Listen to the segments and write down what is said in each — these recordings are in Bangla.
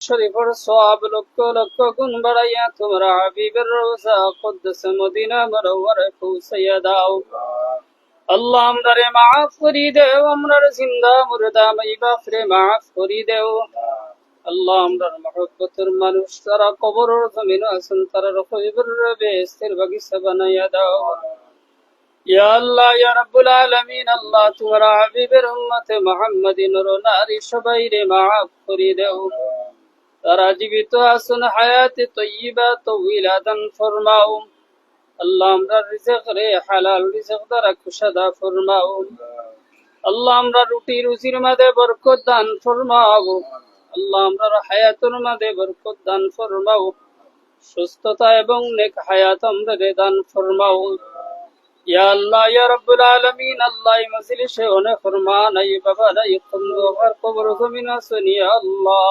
শরীফের সওয়াব লক্ষ লক্ষ গুণ বাড়াইয়া, তোমরা হাবিবের রোজা কুদ্দুস মদিনা পৌঁছাইয়া দাও। আল্লাহ আমরারে মাফ করি দেও, আমরার জিন্দা মাফ করি দেও। আল্লাহ আমরার মহব্বতের মানুষ তারা জমিন তারা বাগিচা বানাইয়া দাও। ইয়া আল্লাহ, ইয়া রাব্বুল আলামিন, আল্লাহ হাবিবের উম্মতে নারী সবাইরে মাফ করি দেও। তারা জীবিত আছেন হায়াতে তৈবা তৌইলা ফরমাও আল্লাহ আমরা রিজক রে, হালাল রিজক দ্বারা কুশাদা ফরমাও আল্লাহ আমরা রুটি রুজির মাঝে বরকত দান ফরমাও আল্লাহ আমরা হায়াতের মাঝে বরকত দান ফরমাও সুস্থতা এবং নেক হায়াত আমরা দান ফরমাও ইয়া আল্লাহ, ইয়া রাব্বুল আলামিন, আল্লাহ মজলিসে অনেক ফরমান এই বাবা নাই কবর জমিন আসেন ইয়া আল্লাহ।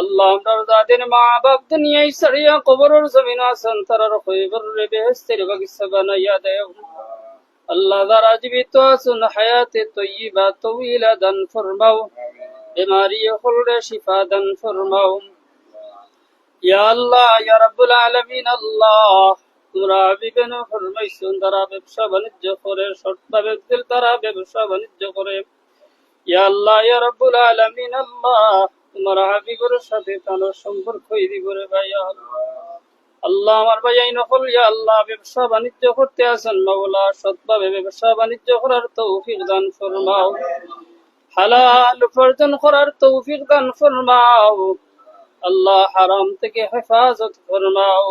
আল্লাহ দাদির মা বাপ দুনিয়ায় সরিয়া কবরের জমিন আছেন তারার খৈবর রে বেহেস্তের বাগিচা বানাইয়া দেও আল্লাহ দ্বারা জীবিত আছেন, হায়াতে তৈবা তৌইলা দান ফরমাও, বেমারি হলরে শিফা দান ফরমাও। ইয়া বাণিজ্য করে দিল তারা ব্যবসা বাণিজ্য করে। আল্লাহ, ইয়া আল্লাহ তোমার হাবিবের সাথে সম্পর্ক দিব রে ভাই, আল্লাহ। আমার ভাই, এই নকল আল্লাহ, ব্যবসা বাণিজ্য করতে মাওলা, সৎভাবে ব্যবসা বাণিজ্য করার তৌফিক দান ফরমাও। হালাল উপার্জন করার তৌফিক দান ফরমাও। আল্লাহ হারাম থেকে হেফাজত ফরমাও।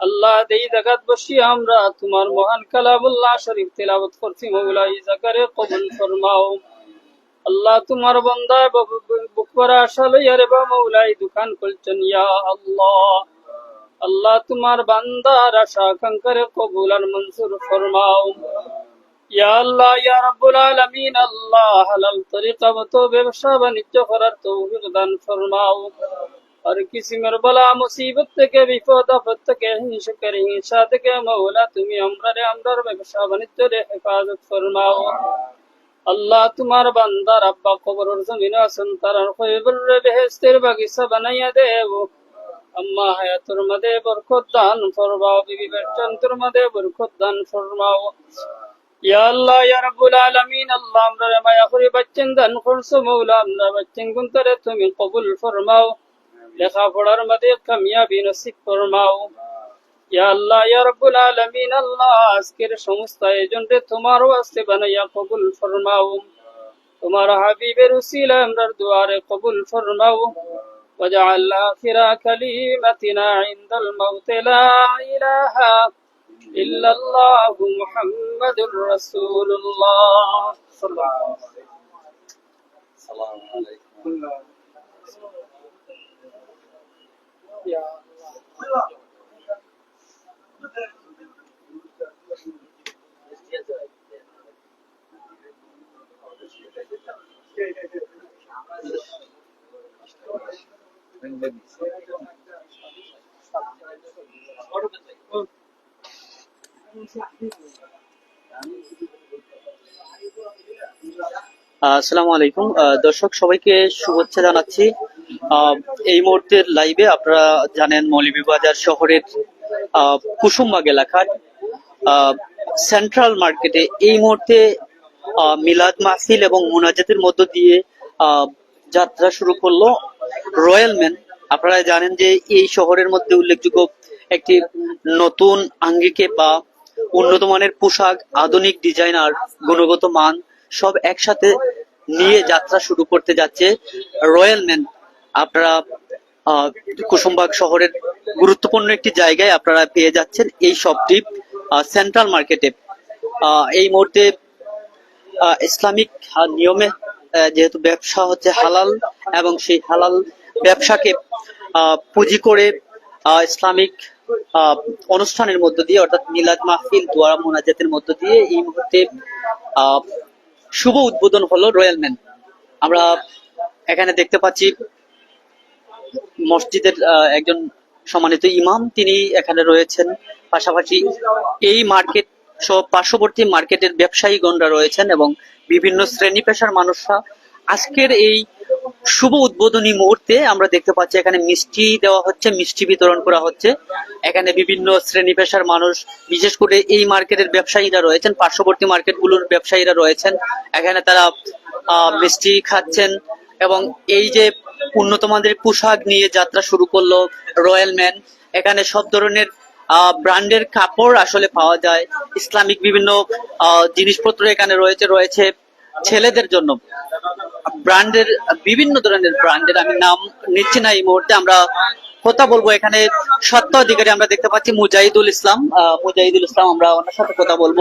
আল্লাহ দেই জাগাত বসি আমরা তোমার মহান কালামুল্লাহ শরীফ তেলাওয়াত করছি মৌলা এই জাকারে কবুল ফরমাও। আল্লাহ তোমার বন্দায় বুকরা আশা লইয়া রে বা মৌলাই দোকান খুলছেন, ইয়া আল্লাহ। আল্লাহ তোমার বান্দার আশা কাঙ্কারে কবুল আর মঞ্জুর ফরমাও। ইয়া আল্লাহ, ইয়া আলামিন, আল্লাহ হালাল তরিকা ব্যবসা বাণিজ্য করার তৌফিক দান ফরমাও। আর কিসিমের বলা মুসিবত থেকে, বিপদ, আপদ থেকে, হিংসকের হিংসা থেকে, মৌলা তুমি আমরারে আমরার ব্যবসা বাণিজ্যরে হেফাজত ফরমাও। আল্লাহ তোমার বান্দার আব্বা কবরের জমিন আছেন তারার খৈবর বেহেস্তের বাগিচা বানাইয়া দেব। আম্মা হায়াতুর মাদে বরকত দান ফরমাও, বিবি বেচান্তর মাদে বরকত দান ফরমাও। ইয়া আল্লাহ, ইয়া রাব্বুল আলামিন, আল্লাহ, আমরা মায়া করে বাচ্চেন দান করছ, মৌলা, আমরা বাচ্চেন তুমি কবুল ফরমাও। লেখাপড়ার মাদে কামিয়াবি নসিব ফরমাও। ইয়া আল্লাহ ইয়া রাব্বুল আলামিন আল্লাহ আজকের সমস্ত আয়োজনকে তোমার ওয়াস্তে বানাইয়া কবুল ফরমাও তোমার হাবিবের উসিলা আমরার দুয়ারে কবুল ফরমাও واجعل آخر كلمتنا عند الموت لا إله إلا الله محمد رسول الله صلى الله عليه وسلم السلام عليكم يا الله আসসালামু আলাইকুম। দর্শক সবাইকে শুভেচ্ছা জানাচ্ছি। এই মুহূর্তের লাইভে আপনারা জানেন মৌলভীবাজার শহরের কুসুমবাগ এলাকার সেন্ট্রাল মার্কেটে এই মুহূর্তে মিলাদ মাহফিল এবং মোনাজাতের মধ্য দিয়ে যাত্রা শুরু করল রয়্যাল ম্যান। আপনারা জানেন যে এই শহরের মধ্যে উল্লেখযোগ্য একটি নতুন আঙ্গিকে বা উন্নত মানের পোশাক, আধুনিক ডিজাইনার, গুণগত মান সব একসাথে নিয়ে যাত্রা শুরু করতে যাচ্ছে রয়্যাল ম্যান। আপনারা কুসুমবাগ শহরের গুরুত্বপূর্ণ একটি জায়গায় আপনারা পেয়ে যাচ্ছেন এই শপটি সেন্ট্রাল মার্কেটে। এই মুহূর্তে ইসলামিক নিয়মে যেহেতু ব্যবসা হচ্ছে হালাল এবং সেই হালাল ব্যবসাকে পুঁজি করে ইসলামিক অনুষ্ঠানের মধ্য দিয়ে, অর্থাৎ মিলাদ মাহফিল, দোয়ারা মোনাজাতের মধ্য দিয়ে এই মুহূর্তে শুভ উদ্বোধন হলো রয়্যাল ম্যান। আমরা এখানে দেখতে পাচ্ছি মসজিদের একজন সম্মানিত ইমাম, তিনি এখানে রয়েছেন। পাশাপাশি এই মার্কেট সব পার্শ্ববর্তী মার্কেটের ব্যবসায়ীগণরা রয়েছেন এবং বিভিন্ন শ্রেণি পেশার মানুষরা। আজকের এই শুভ উদ্বোধনী মুহূর্তে আমরা দেখতে পাচ্ছি এখানে মিষ্টি দেওয়া হচ্ছে, মিষ্টি বিতরণ করা হচ্ছে। এখানে বিভিন্ন শ্রেণি পেশার মানুষ, বিশেষ করে এই মার্কেটের ব্যবসায়ীরা রয়েছেন, পার্শ্ববর্তী মার্কেটগুলোর ব্যবসায়ীরা রয়েছেন। এখানে তারা মিষ্টি খাচ্ছেন এবং এই যে উন্নত মানের পোশাক নিয়ে যাত্রা শুরু করল রয়্যাল ম্যান এখানে সব ধরনের ব্র্যান্ডের কাপড় আসলে পাওয়া যায়। ইসলামিক বিভিন্ন জিনিসপত্র এখানে রয়েছে রয়েছে ছেলেদের জন্য। ব্র্যান্ডের, বিভিন্ন ধরনের ব্র্যান্ডের, আমি নাম নিচ্ছি না এই মুহূর্তে, আমরা কথা বলব এখানে। সত্য অধিকারী আমরা দেখতে পাচ্ছি, মুজাহিদুল ইসলাম। মুজাহিদুল ইসলাম, আমরা ওনার সাথে কথা বলব।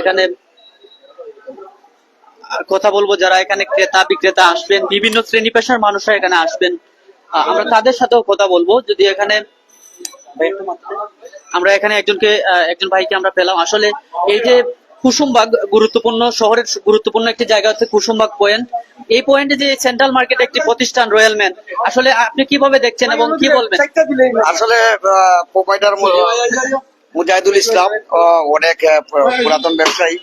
এখানে কথা বলব যারা এখানে ক্রেতা, বিক্রেতা আসবেন, বিভিন্ন শ্রেণি পেশার মানুষরা এখানে আসবেন। আমরা তাদের সাথেও কথা বলব। যদি এখানে আমরা এখানে একজনকে একজন ভাইকে আমরা পেলাম। আসলে এই যে কুসুমবাগ গুরুত্বপূর্ণ শহরের গুরুত্বপূর্ণ একটি জায়গা হচ্ছে কুসুমবাগ পয়েন্ট। এই পয়েন্টে যে সেন্ট্রাল মার্কেট একটি প্রতিষ্ঠান, রয়্যাল ম্যান, আসলে আপনি কীভাবে দেখছেন এবং কি বলবেন? আসলে মুজাহিদুল ইসলাম অনেক পুরাতন ব্যবসায়ী।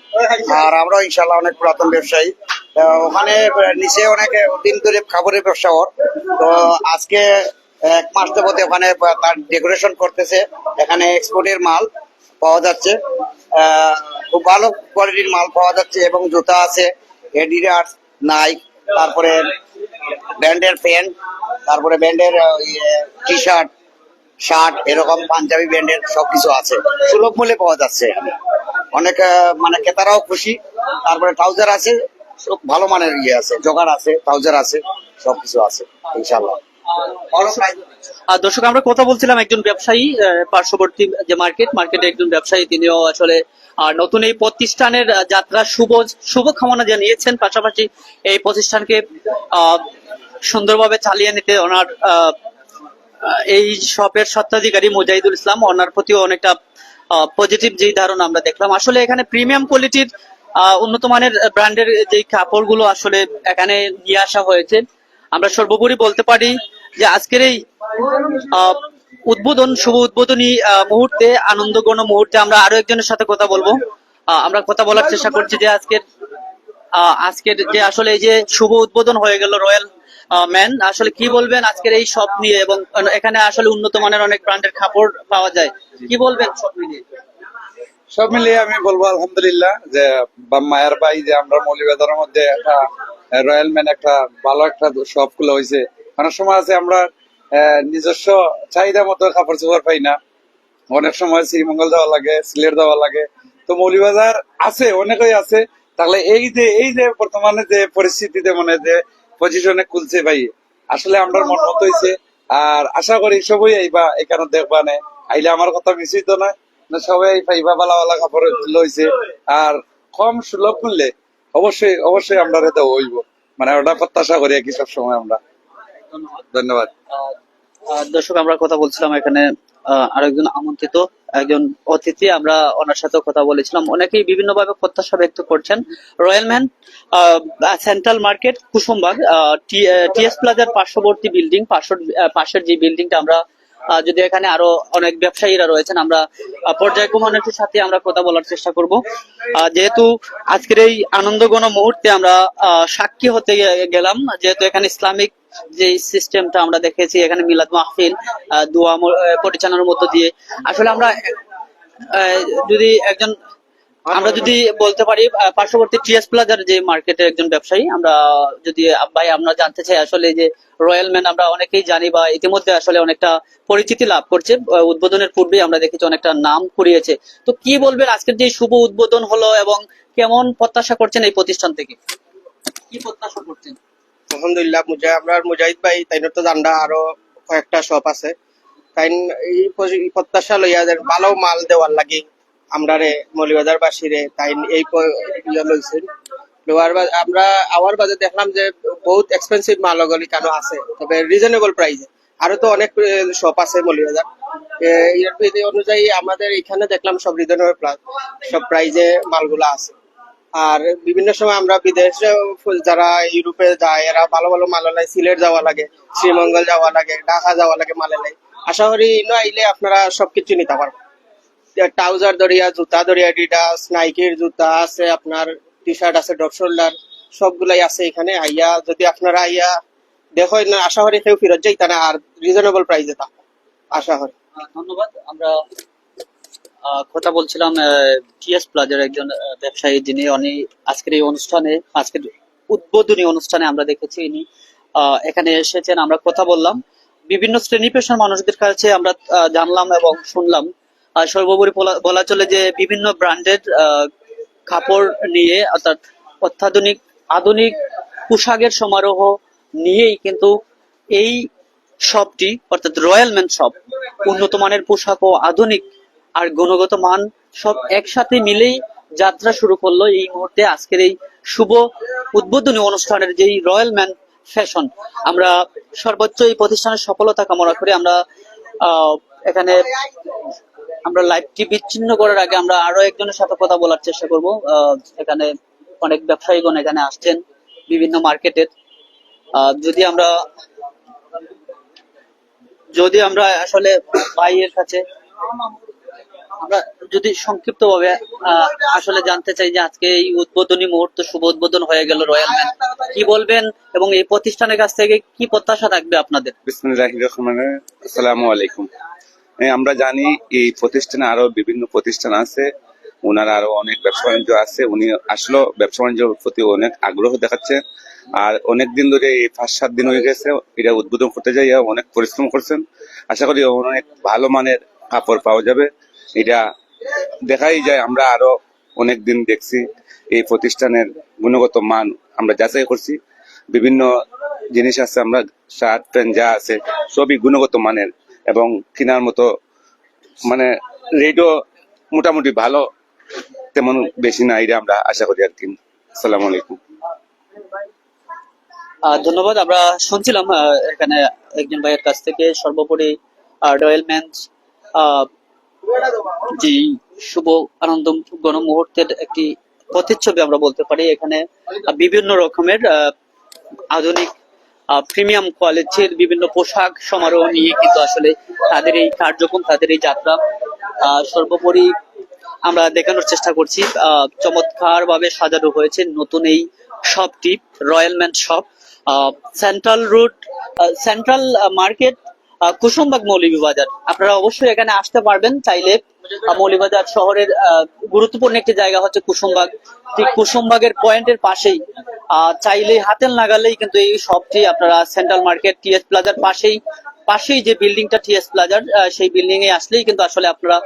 আর আমরাও ইনশাল্লাহ অনেক পুরাতন ব্যবসায়ী। ওখানে নিচে অনেক দিন ধরে খাবারের ব্যবসা ওর। তো আজকে, এক মাস যাবতে ওখানে তার ডেকোরেশন করতেছে। এখানে এক্সপোর্টের মাল পাওয়া যাচ্ছে। খুব ভালো কোয়ালিটির মাল পাওয়া যাচ্ছে এবং জুতা আছে, এডিডাস, নাইক, তারপরে ব্যান্ডের প্যান্ট, তারপরে ব্যান্ডের টি শার্ট শার্ট এরকম পাঞ্জাবি ব্যান্ডের সবকিছু আছে। সুলভ মূল্যে পাওয়া যাচ্ছে। অনেক মানে ক্রেতারাও খুশি। তারপরে ট্রাউজার আছে সব ভালো মানের ইয়ে আছে জোগাড় আছে ট্রাউজার আছে সবকিছু আছে ইনশাল্লাহ। আর দর্শক আমরা কথা বলছিলাম একজন ব্যবসায়ী পার্শ্ববর্তী যে মার্কেট মার্কেটে একজন ব্যবসায়ী তিনিও আসলে আহ, নতুন এই প্রতিষ্ঠানের যাত্রা শুভ শুভ কামনা জানিয়েছেন। পাশাপাশি এই প্রতিষ্ঠানকে সুন্দরভাবে চালিয়ে নিতে ওনার আহ, এই শপের স্বত্বাধিকারী মুজাহিদুল ইসলাম, ওনার প্রতিও অনেকটা পজিটিভ যেই ধারণা আমরা দেখলাম। আসলে এখানে প্রিমিয়াম কোয়ালিটির উন্নত মানের ব্র্যান্ডের যে কাপড়গুলো আসলে এখানে নিয়ে আসা হয়েছে, আমরা সর্বোপরি বলতে পারি যে আজকের এই উদ্বোধন, শুভ উদ্বোধনী মুহূর্তে আনন্দগণ মুহূর্তে আমরা আরও একজনের সাথে কথা বলব। আমরা কথা বলার চেষ্টা করছি যে আজকের আজকের যে আসলে এই যে শুভ উদ্বোধন হয়ে গেল রয়্যাল ম্যান আসলে কি বলবেন আজকের এই শপ নিয়ে এবং এখানে আসলে উন্নত মানের অনেক ব্র্যান্ডের কাপড় পাওয়া যায়? কি বলবেন সব মিলিয়ে? সব মিলিয়ে আমি বলব আলহামদুলিল্লাহ যে মায়ের ভাই যে আমরা মৌলিবাজারের মধ্যে একটা রয়্যাল ম্যান একটা ভালো একটা শপ খুলে হয়েছে। অনেক সময় আছে আমরা নিজস্ব চাহিদা মতো কাপড় চোপড় পাই না। অনেক সময় শ্রীমঙ্গল দেওয়া লাগে সিলেট দেওয়া লাগে। তো মৌলিবাজার আছে অনেকই আছে। তাহলে এই যে এই যে বর্তমানে যে পরিস্থিতিতে মানে যে পজিশনে খুলছে ভাই। আসলে আমরা মন মতো হয়েছে আর আশা করি সবই আইবা, এখানে দেখবা নে। আইলে আমার কথা মিশ্রিত নয়। না, সবাই পাইবা বালা বালা কাপড় লইছে। আর কম সুলভ মূল্যে অবশ্যই অবশ্যই আমরা রেতে হইব। মানে ওটা প্রত্যাশা করি আর কি সবসময় আমরা। ধন্যবাদ। দর্শক, আমরা কথা বলছিলাম এখানে আরেকজন আমন্ত্রিত একজন অতিথি আমরা ওনার সাথে কথা বলেছিলাম। অনেকেই বিভিন্ন ভাবে প্রত্যাশা ব্যক্ত করছেন। Royal man central market Kusumbag TS প্লাজার পার্শ্ববর্তী বিল্ডিং পাশের যে বিল্ডিংটা আমরা যদি এখানে আরও অনেক ব্যবসায়ীরা রয়েছেন আমরা আহ, পর্যায়ক্রমে একটু সাথে আমরা কথা বলার চেষ্টা করব। যেহেতু আজকের এই আনন্দঘন মুহূর্তে আমরা সাক্ষী হতে গেলাম যেহেতু এখানে ইসলামিক যে সিস্টেমটা আমরা দেখেছি, এখানে মিলাদ মাহফিল দোয়া পরিচালনার মধ্য দিয়ে। আসলে আমরা যদি একজন, আমরা যদি বলতে পারি পার্শ্ববর্তী টিএস প্লাজার যে মার্কেটের একজন ব্যবসায়ী, আমরা যদি ভাই, আমরা জানতে চাই আসলে যে রয়্যাল ম্যান আমরা অনেকেই জানি বা ইতিমধ্যে আসলে অনেকটা পরিচিতি লাভ করছে উদ্বোধনের পূর্বেই আমরা দেখেছি অনেকটা নাম কুড়িয়েছে তো কি বলবেন, আজকের যে শুভ উদ্বোধন হলো এবং কেমন প্রত্যাশা করছেন এই প্রতিষ্ঠান থেকে? কি প্রত্যাশা করছেন? আলহামদুলিল্লাহ মুজাহিদ ভাই, তাইনের তো জান্ডা আরও কয়েকটা শপ আছে। তাই এই প্রত্যাশা লইয়া ভালো মাল দেওয়ার লাগে আমরা রে মলিবাজার বাসীরে তাই এই ইয়ে লোয়ার বা- আমরা আওয়ার বাজে দেখলাম যে বহুত এক্সপেন্সিভ মাল ওগুলি কেন আছে, তবে রিজনেবল প্রাইসে আরও তো অনেক শপ আছে মলিবাজার অনুযায়ী আমাদের এখানে দেখলাম সব রিজনেবল সব প্রাইজে মালগুলা আছে। আর বিভিন্ন সময় আমরা বিদেশে যারা ইউরোপে যায়, এরা ভালো ভালো মালালাই সিলেট যাওয়া লাগে, শ্রীমঙ্গল যাওয়া লাগে, ঢাকা যাওয়া লাগে মালালাই আশা করি ইনো আইলে আপনারা সবকিছু নিতে পারবেন। ট্রাউজার দরিয়া জুতা দরিয়া ডিডাস নাইকির জুতা আছে আপনার টি শার্ট আছে ডট শোল্ডার সবগুলাই আছে এখানে। আইয়া যদি আপনারা আইয়া দেখো না আশা করি কেউ ফেরত যাই না, আর রিজনেবল প্রাইসে তা আশা করি। ধন্যবাদ। আমরা কথা বলছিলাম টিএস প্লাজার একজন ব্যবসায়ী যিনি, উনি আজকের এই অনুষ্ঠানে, আজকের উদ্বোধনী অনুষ্ঠানে আমরা দেখেছি ইনি এখানে এসেছেন, আমরা কথা বললাম। বিভিন্ন শ্রেণি পেশার মানুষদের কাছে আমরা জানলাম এবং শুনলাম। সর্বোপরি বলা- চলে যে বিভিন্ন ব্র্যান্ডেড কাপড় নিয়ে, অর্থাৎ অত্যাধুনিক, আধুনিক পোশাকের সমারোহ নিয়েই কিন্তু এই শপটি, অর্থাৎ রয়্যাল ম্যান শপ উন্নত মানের পোশাক ও আধুনিক আর গুণগত মান সব একসাথে মিলেই যাত্রা শুরু করল এই মুহূর্তে আজকের এই শুভ উদ্বোধনী অনুষ্ঠানের যেই রয়্যাল ম্যান ফ্যাশন। আমরা সর্বোচ্চ এই প্রতিষ্ঠানের সফলতা কামনা করি আমরা এখানে আমরা লাইভটি বিচ্ছিন্ন করার আগে আমরা আরও একজনের সাথে কথা বলার চেষ্টা করব। এখানে অনেক ব্যবসায়ীগণ এখানে আসছেন বিভিন্ন মার্কেটের। যদি আমরা যদি আমরা আসলে ভাইয়ের কাছে আমরা যদি সংক্ষিপ্ত ভাবে আসলে জানতে চাই যে আজকে এই উদ্বোধনী মুহূর্ত শুভ উদ্বোধন হয়ে গেল রয়্যাল ম্যান। কি বলবেন এবং এই প্রতিষ্ঠানের কাছ থেকে কি প্রত্যাশা থাকবে আপনাদের? আসসালামু আলাইকুম। হ্যাঁ, আমরা জানি এই প্রতিষ্ঠানে আরও বিভিন্ন প্রতিষ্ঠান আছে। ওনার আরও অনেক ব্যবসা বাণিজ্য আছে। উনি আসলে ব্যবসা বাণিজ্যের প্রতি অনেক আগ্রহ দেখাচ্ছে। আর অনেক দিন ধরে এই পাঁচ সাত দিন হয়ে গেছে এটা উদ্বোধন করতে যাই অনেক পরিশ্রম করছেন। আশা করি অনেক ভালো মানের কাপড় পাওয়া যাবে। এটা দেখাই যায়, আমরা আরও অনেক দিন দেখছি এই প্রতিষ্ঠানের গুণগত মান আমরা যাচাই করছি। বিভিন্ন জিনিস আছে, আমরা শার্ট, প্যান্ট যা আছে, সবই গুণগত মানের এবং কেনার মতো মানে রেটও মোটামুটি ভালো, তেমন বেশি না, এটা আমরা আশা করি আর কি। আসসালামু আলাইকুম। ধন্যবাদ। আমরা শুনছিলাম এখানে একজন ভাইয়ের কাছ থেকে সর্বোপরি রয়্যাল ম্যান যে শুভ আনন্দ গণ মুহূর্তের একটি প্রতিচ্ছবি আমরা বলতে পারি। এখানে বিভিন্ন রকমের আধুনিক প্রিমিয়াম কোয়ালিটির বিভিন্ন পোশাক সমারোহ নিয়ে কিন্তু আসলে তাদের এই কার্যক্রম, তাদের এই যাত্রা সর্বোপরি আমরা দেখানোর চেষ্টা করছি। চমৎকার ভাবে সাজানো হয়েছে নতুন এই শপটি, royal man shop. Central route central market Kusumbag Moulvibazar. আপনারা অবশ্যই এখানে আসতে পারবেন চাইলে। আহ, মৌলভীবাজার শহরের গুরুত্বপূর্ণ একটি জায়গা হচ্ছে কুসুমবাগ। ঠিক কুসুমবাগের পয়েন্টের পাশেই। আহ, চাইলেই হাতের নাগালেই কিন্তু এই শপটি আপনারা সেন্ট্রাল মার্কেট টিএস প্লাজার পাশেই পাশেই যে বিল্ডিংটা টিএস প্লাজার সেই বিল্ডিং এ আসলেই কিন্তু আসলে আপনারা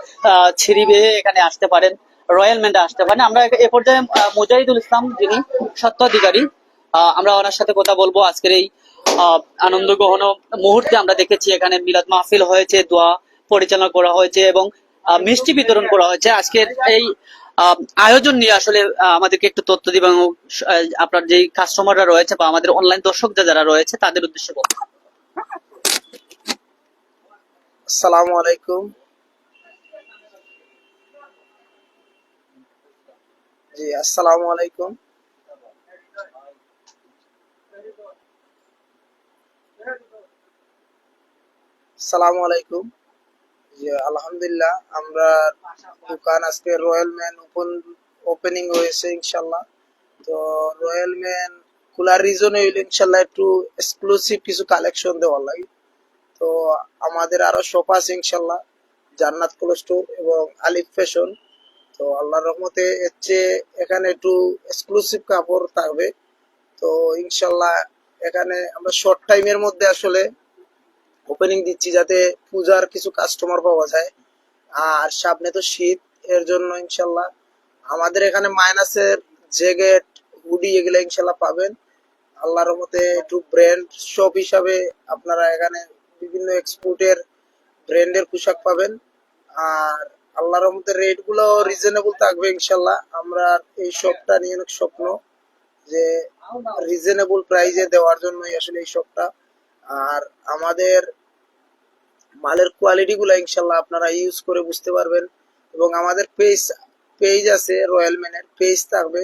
ছিঁড়ি বেয়ে এখানে আসতে পারেন রয়্যাল ম্যান্ডে আসতে পারেন। আমরা এ পর্যায়ে মুজাহিদুল ইসলাম যিনি স্বত্বাধিকারী আহ, আমরা ওনার সাথে কথা বলব আজকের এই আনন্দ গহন মুহূর্তে আমরা দেখেছি এখানে মিলাদ মাহফিল হয়েছে, দোয়া পরিচালনা করা হয়েছে এবং মিষ্টি বিতরণ করা হয়েছে। আজকের এই আয়োজন নিয়ে আসলে আমাদেরকে একটু তথ্য দিবেন আপনার যে কাস্টমাররা রয়েছে বা আমাদের অনলাইন দর্শক যারা রয়েছে, তাদের উদ্দেশ্যে বলুন। আসসালামু আলাইকুম। জি, আসসালামু আলাইকুম। আসসালামু আলাইকুম। জি আলহামদুলিল্লাহ, আমরা দোকান আজকে রয়্যাল ম্যান ওপেন ওপেনিং হয়েছে ইনশাল্লাহ তো রয়্যাল ম্যান খোলার রিজন হইল ইনশাল্লাহ একটু এক্সক্লুসিভ কিছু কালেকশন দেওয়ার লাগে। তো আমাদের আরও শপ আছে ইনশাল্লাহ জান্নাত কোল্ড স্টোর এবং আলিফ ফ্যাশন তো আল্লাহর রহমতে এর চেয়ে এখানে একটু এক্সক্লুসিভ কাপড় থাকবে। তো ইনশাল্লাহ এখানে আমরা শর্ট টাইমের মধ্যে আসলে ওপেনিং দিচ্ছি যাতে পূজার কিছু কাস্টমার পাওয়া যায়। আর সামনে তো শীত, এর জন্য ইনশাল্লাহ। আমাদের এখানে মাইনাসের জ্যাকেট হুডি এগুলো ইনশাল্লাহ পাবেন। আল্লাহর মতে একটু ব্র্যান্ড শপ হিসাবে আপনারা এখানে বিভিন্ন এক্সপোর্টের ব্র্যান্ডের পোশাক পাবেন। আর আল্লাহর মতে রেটগুলো রিজনেবল থাকবে ইনশাল্লাহ। আমরা এই শপটা নিয়ে অনেক স্বপ্ন যে রিজনেবল প্রাইজে দেওয়ার জন্যই আসলে এই শপটা আর আমাদের মালের কোয়ালিটি গুলো ইনশাল্লাহ আপনারা ইউজ করে বুঝতে পারবেন। এবং আমাদের পেজ পেজ আছে রয়্যাল ম্যানের পেজ থাকবে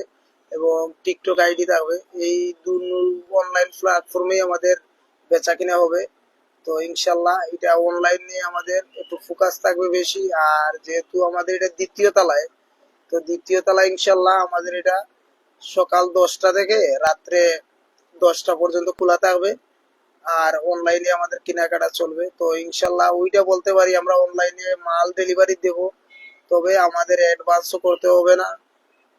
এবং টিকটক আইডি থাকবে। এই দু অনলাইন প্ল্যাটফর্মেই আমাদের বেচা কিনা হবে। তো ইনশাল্লাহ এটা অনলাইন নিয়ে আমাদের একটু ফোকাস থাকবে বেশি। আর যেহেতু আমাদের এটা দ্বিতীয় তলায়, তো দ্বিতীয় তলায় ইনশাল্লাহ আমাদের এটা সকাল দশটা থেকে রাত্রে দশটা পর্যন্ত খোলা থাকবে। আর অনলাইনে আমাদের কেনাকাটা চলবে। তো ইনশাল্লাহ ওইটা বলতে পারি, আমরা অনলাইনে মাল ডেলিভারি দেব। তবে আমাদের অ্যাডভান্সও করতে হবে না।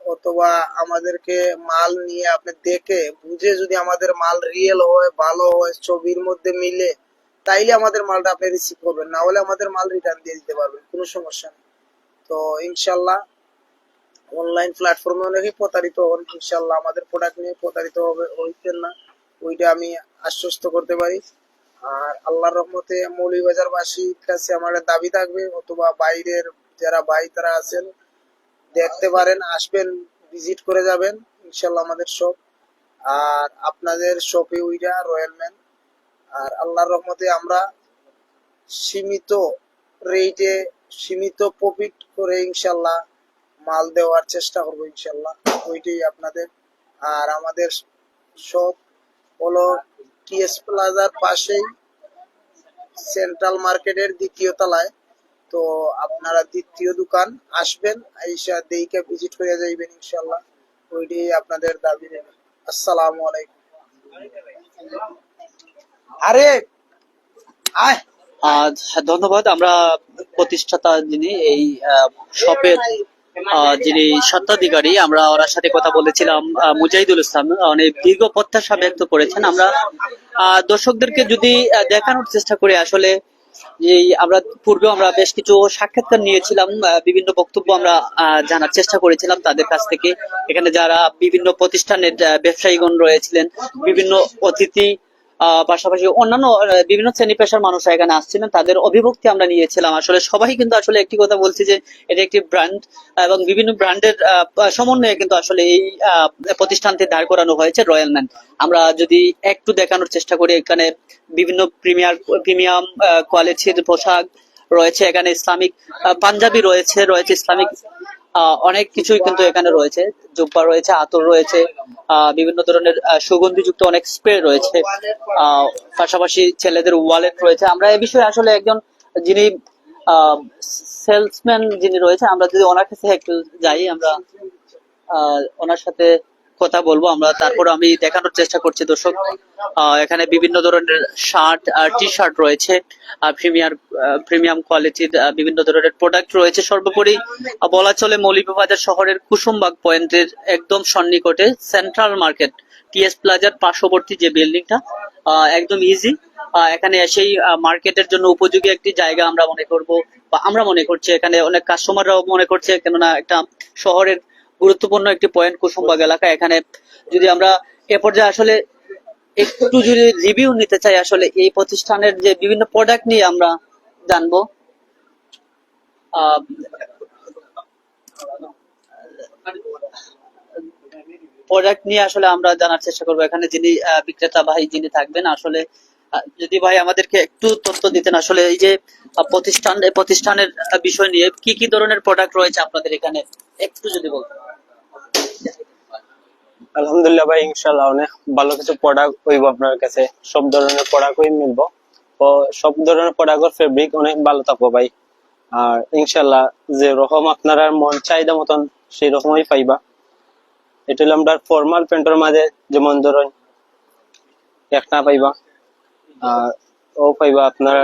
অথবা আমাদেরকে মাল নিয়ে আপনি দেখে, বুঝে যদি আমাদের মাল রিয়েল হয়, ভালো হয়, ছবির মধ্যে মিলে, তাইলে আমাদের মালটা আপনি রিসিভ করবেন। না হলে আমাদের মাল রিটার্ন দিয়ে দিতে পারবেন, কোনো সমস্যা নেই। তো ইনশাল্লাহ অনলাইন প্ল্যাটফর্মে অনেকেই প্রতারিত হন। ইনশাল্লাহ আমাদের প্রোডাক্ট নিয়ে প্রতারিত হবে, হইতেন না। ওইটা আমি আশ্বস্ত করতে পারি। আর আল্লাহর রহমতে মৌলিবাজার বাসীর কাছে আমার দাবি থাকবে, অথবা বাইরের যারা ভাই তারা আছেন, দেখতে পারেন, আসবেন ভিজিট করে যাবেন ইনশাল্লাহ আমাদের শপ আর আপনাদের শপে ওইটা রয়্যাল ম্যান। আর আল্লাহর রহমতে আমরা সীমিত রেটে সীমিত প্রফিট করে ইনশাল্লাহ মাল দেওয়ার চেষ্টা করব ইনশাল্লাহ ওইটাই আপনাদের। আর আমাদের শপ হলো টিএস প্লাজার পাশেই সেন্ট্রাল মার্কেটের দ্বিতীয় তলায়। তো আপনারা দ্বিতীয় দোকান আসবেন, আইসা দেইকে ভিজিট করে যাইবেন ইনশাল্লাহ ওইটাই আপনাদের দাবি রইল। আসসালামু আলাইকুম। আরে, আয়। ধন্যবাদ, আমরা প্রতিষ্ঠাতা যিনি এই শপের যিনি স্বত্বাধিকারী, আমরা ওনার সাথে কথা বলেছিলাম মুজাহিদুল ইসলাম। অনেক দীর্ঘ প্রত্যাশা ব্যক্ত করেছেন। আমরা দর্শকদেরকে যদি দেখানোর চেষ্টা করি, আসলে আমরা পূর্বে আমরা বেশ কিছু সাক্ষাৎকার নিয়েছিলাম বিভিন্ন বক্তব্য আমরা জানার চেষ্টা করেছিলাম তাদের কাছ থেকে। এখানে যারা বিভিন্ন প্রতিষ্ঠানের ব্যবসায়ীগণ রয়েছিলেন, বিভিন্ন অতিথি পাশাপাশি অন্যান্য বিভিন্ন শ্রেণি পেশার মানুষ এখানে আসছিলেন। তাদের অভিভক্তি আমরা নিয়েছিলাম। আসলে সবাই কিন্তু আসলে একটি কথা বলছি যে, এটা একটি ব্র্যান্ড এবং বিভিন্ন ব্র্যান্ডের সমন্বয়ে কিন্তু আসলে এই প্রতিষ্ঠানটি দাঁড় করানো হয়েছে রয়্যাল ম্যান আমরা যদি একটু দেখানোর চেষ্টা করি, এখানে বিভিন্ন প্রিমিয়ার প্রিমিয়াম কোয়ালিটির পোশাক রয়েছে। এখানে ইসলামিক পাঞ্জাবি রয়েছে রয়েছে ইসলামিক অনেক কিছুই কিন্তু এখানে রয়েছে। জুব্বা রয়েছে, আতর রয়েছে বিভিন্ন ধরনের সুগন্ধিযুক্ত অনেক স্প্রে রয়েছে। পাশাপাশি ছেলেদের ওয়ালেট রয়েছে। আমরা এ বিষয়ে আসলে একজন যিনি সেলসম্যান যিনি রয়েছে, আমরা যদি ওনার কাছে একটু যাই, আমরা ওনার সাথে কথা বলব আমরা। তারপর আমি দেখানোর চেষ্টা করছি, দর্শক। এখানে বিভিন্ন ধরনের শার্ট আর টি শার্ট রয়েছে প্রিমিয়ার প্রিমিয়াম কোয়ালিটির বিভিন্ন ধরনের প্রোডাক্ট রয়েছে। সর্বোপরি বলা চলে মৌলিবাজার শহরের কুসুমবাগ পয়েন্টের একদম সন্নিকটে সেন্ট্রাল মার্কেট টিএস প্লাজার পার্শ্ববর্তী যে বিল্ডিংটা একদম ইজি এখানে এসেই মার্কেটের জন্য উপযোগী একটি জায়গা আমরা মনে করব বা আমরা মনে করছি। এখানে অনেক কাস্টমাররাও মনে করছে, কেননা একটা শহরের গুরুত্বপূর্ণ একটি পয়েন্ট কুসুমবাগ এলাকা। এখানে যদি আমরা এ পর্যায়ে আসলে একটু যদি রিভিউ নিতে চাই, আসলে এই প্রতিষ্ঠানের যে বিভিন্ন প্রোডাক্ট নিয়ে আমরা জানব। প্রোডাক্ট নিয়ে আসলে আমরা জানার চেষ্টা করব। এখানে যিনি বিক্রেতা ভাই যিনি থাকবেন, আসলে যদি ভাই আমাদেরকে একটু তথ্য দিতেন, আসলে এই যে প্রতিষ্ঠান প্রতিষ্ঠানের বিষয় নিয়ে কি কি ধরনের প্রোডাক্ট রয়েছে আপনাদের এখানে? একটু যদি বলতেন। আলহামদুলিল্লাহ ভাই ইনশাল্লাহ অনেক ভালো কিছু প্রোডাক্ট হইব আপনার কাছে। সব ধরনের প্রোডাক্টই মিলবো। তো সব ধরনের প্রোডাক্টের ফেব্রিক অনেক ভালো থাকব ভাই। আর ইনশাল্লাহ যে রকম আপনার মন চাহিদা মতন, সেই রকমই পাইবা। এটা হলো আমরা ফর্মাল প্যান্টের মাঝে যেমন ধরুন একটা পাইবা। আর ও পাইবা আপনার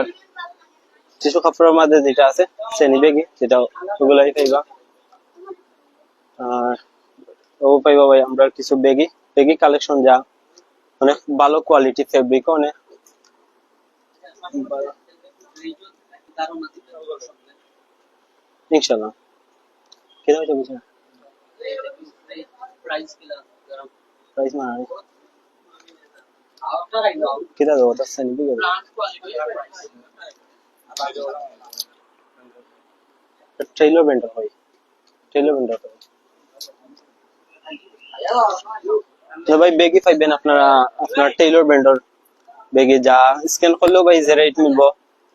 টিসু কাপড়ের মাঝে যেটা আছে শ্রেণি বেগি যেটা ওগুলাই পাইবা। আর ও পাইবা ভাই আমরা কিছু বেগি বেগি কালেকশন যা অনেক ভালো কোয়ালিটি ফেব্রিক অনেক ইনশাল্লাহ। কেন হইতে বুঝছেন? প্রাইস মানে কেটা দেবো? তার শ্রেণি বেগে ট্রেইলার বেন্ডার হয়। ট্রেইলার বেন্ডার হয়। তো ভাই বেগি পাইবেন আপনারা, আপনার টেইলর বেন্ডর বেগে যা স্ক্যান করলেও ভাই যে রেট মিলবো,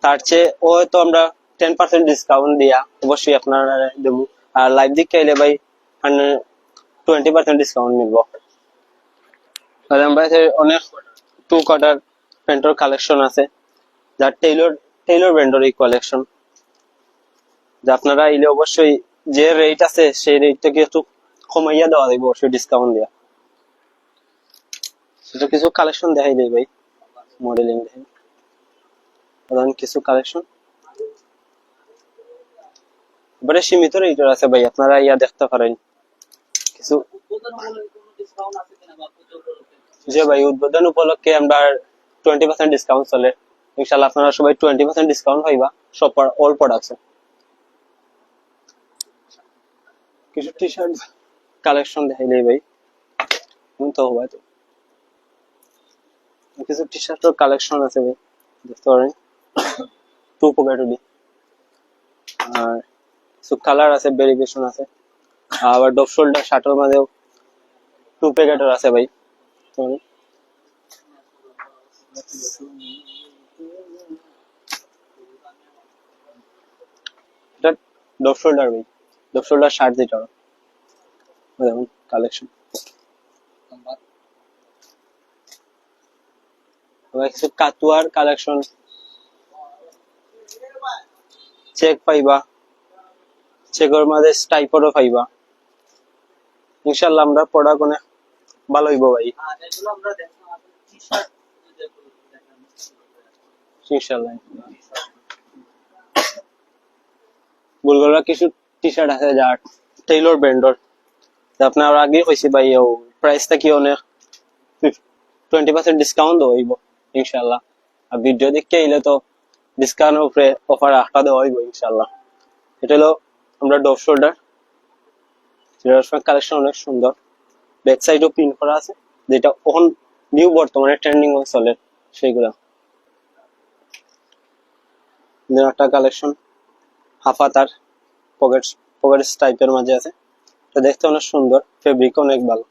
তার চেয়ে ও তো আমরা টেন পার্সেন্ট ডিসকাউন্ট দিয়া অবশ্যই আপনারা দেবো। আর লাইভ দিক চাইলে ভাই টোয়েন্টি পার্সেন্ট ডিসকাউন্ট মিলবো। তাহলে আমরা অনেক টু কোয়ার্টার প্যান্টর কালেকশন আছে, যা টেইলর টেইলর ব্র্যান্ডের এই কালেকশন যা আপনারা এলে অবশ্যই যে রেট আছে, সেই রেট থেকে একটু কমাইয়া দেওয়া দিব অবশ্যই ডিসকাউন্ট দিয়া। সেটা কিছু কালেকশন দেখাই দেই ভাই মডেলিং দেখাই। কিছু কালেকশন এবারে সীমিত আছে ভাই, আপনারা ইয়া দেখতে পারেন। কিছু যে ভাই, উদ্বোধন উপলক্ষে আমরা টোয়েন্টি পার্সেন্ট ডিসকাউন্ট চলে। ইনশাল্লাহ আপনারা সবাই টোয়েন্টি পার্সেন্ট ডিসকাউন্ট পাইবা, সব অল প্রোডাক্টস কিছু টি শার্ট কালেকশন দেখাইলেই ভাই। তো হবে তো কিছু টি শার্টের কালেকশন আছে ভাই, দেখতে পারেন। টু পকেট হুডি আর কিছু কালার আছে ভেরিফিকেশন আছে। আবার ডপ শোল্ডার শার্টের মধ্যেও টু প্যাকেটের আছে ভাই। এটা ডপ শোল্ডার ভাই। ডপ শোল্ডার শার্ট যেটা। দেখুন কালেকশন কাতুয়ার কালেকশন চেক পাইবা চেকের মাঝে স্টাইপারও পাইবা ইনশাল্লাহ আমরা প্রোডাক্ট অনেক ভালো হইব ভাই। ইনশাল্লাহ কিছু টি শার্ট আছে যার টেইলর ব্র্যান্ডর আপনার আগে কইছি ভাই, ও প্রাইসটা কি অনেক? টোয়েন্টি পার্সেন্ট ডিসকাউন্ট হইব ইনশাল্লাহ আর ভিডিও দেখতে এলে তো ডিসকাউন্ট উপরে অফার রাখা দেওয়া হইব ইনশাল্লাহ এটা হলো আমরা ডপ শোল্ডার কালেকশন অনেক সুন্দর। ব্যাক সাইডও প্রিন্ট করা আছে, যেটা এখন নিউ বর্তমানে ট্রেন্ডিং চলে, সেইগুলা। একটা কালেকশন হাফাতার পকেট পকেট টাইপের মাঝে আছে। এটা দেখতে অনেক সুন্দর ফেব্রিক অনেক ভালো।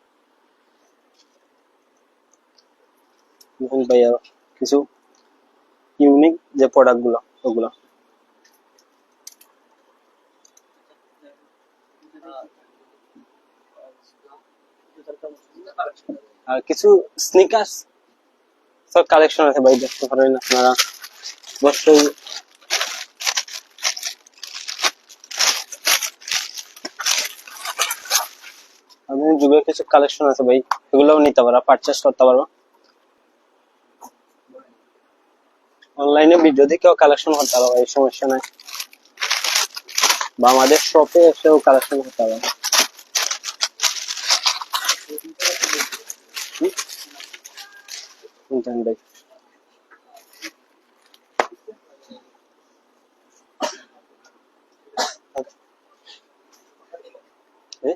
ভাই আরও কিছু ইউনিক যে প্রোডাক্টগুলো, ওগুলো। আর কিছু স্নিকার্স সব কালেকশন আছে ভাই, দেখতে পারেন আপনারা। অবশ্যই আমি যুগের কিছু কালেকশন আছে ভাই, এগুলোও নিতে পারো পারচেস করতে পারো। অনলাইনে ভিডিও দেখেও কালেকশন করতে পারো ভাই, সমস্যা নাই। বা আমাদের শপে এসেও কালেকশন করতে পারো। ভাই এ?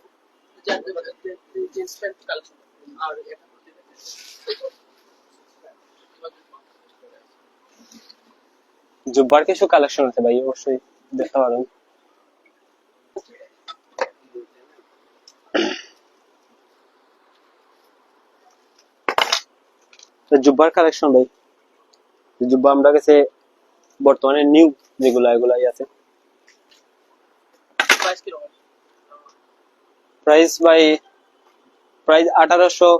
জুব্বার কিছু কালেকশন আছে ভাই অবশ্যই দেখতে পারেন তো জুব্বার কালেকশন ভাই জুব্বা আমরা কাছে বর্তমানে নিউ যেগুলা এগুলাই আছে প্রাইস বাই প্রাইস আঠারোশো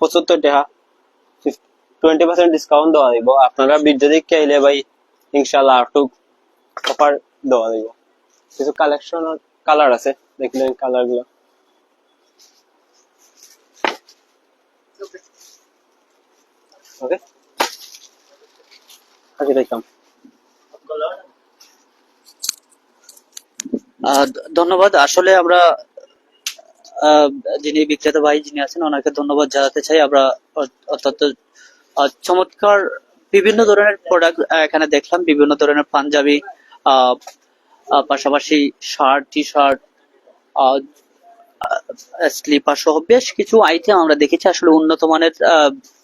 পঁচাত্তর টাকা। টোয়েন্টি পার্সেন্ট ডিসকাউন্ট দেওয়া দিব আপনারা ভিডিও দেখে ভাই ইনশাল্লাহ আরটু অফার দেওয়া দিব কিছু কালেকশন কালার আছে দেখলেন কালারগুলো। ধন্যবাদ। আসলে আমরা যিনি বিক্রেতা ভাই যিনি আছেন, ওনাকে ধন্যবাদ জানাতে চাই। আমরা অ- অত্যন্ত চমৎকার বিভিন্ন ধরনের প্রোডাক্ট এখানে দেখলাম। বিভিন্ন ধরনের পাঞ্জাবি পাশাপাশি শার্ট টি শার্ট স্লিপার সহ বেশ কিছু আইটেম আমরা দেখেছি। আসলে উন্নত মানের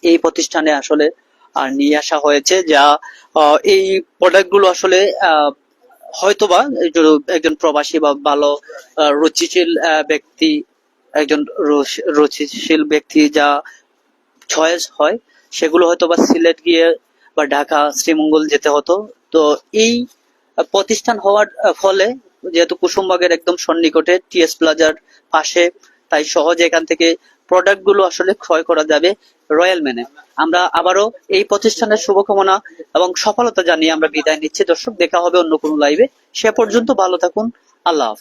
এই প্রতিষ্ঠানে আসলে নিয়ে আসা হয়েছে, যা এই প্রোডাক্টগুলো আসলে হয়তোবা একজন প্রবাসী বা ভালো রুচিশীল ব্যক্তি একজন রুচ- রুচিশীল ব্যক্তি যা চয়েস হয়, সেগুলো হয়তো বা সিলেট গিয়ে বা ঢাকা, শ্রীমঙ্গল যেতে হতো। তো এই প্রতিষ্ঠান হওয়ার ফলে যেহেতু কুসুমবাগের একদম সন্নিকটে টিএস প্লাজার পাশে, তাই সহজে এখান থেকে প্রোডাক্টগুলো আসলে ক্রয় করা যাবে রয়্যাল ম্যানে। আমরা আবারও এই প্রতিষ্ঠানের শুভকামনা এবং সফলতা জানিয়ে আমরা বিদায় নিচ্ছি। দর্শক, দেখা হবে অন্য কোনো লাইভে সে পর্যন্ত ভালো থাকুন। আল্লাহ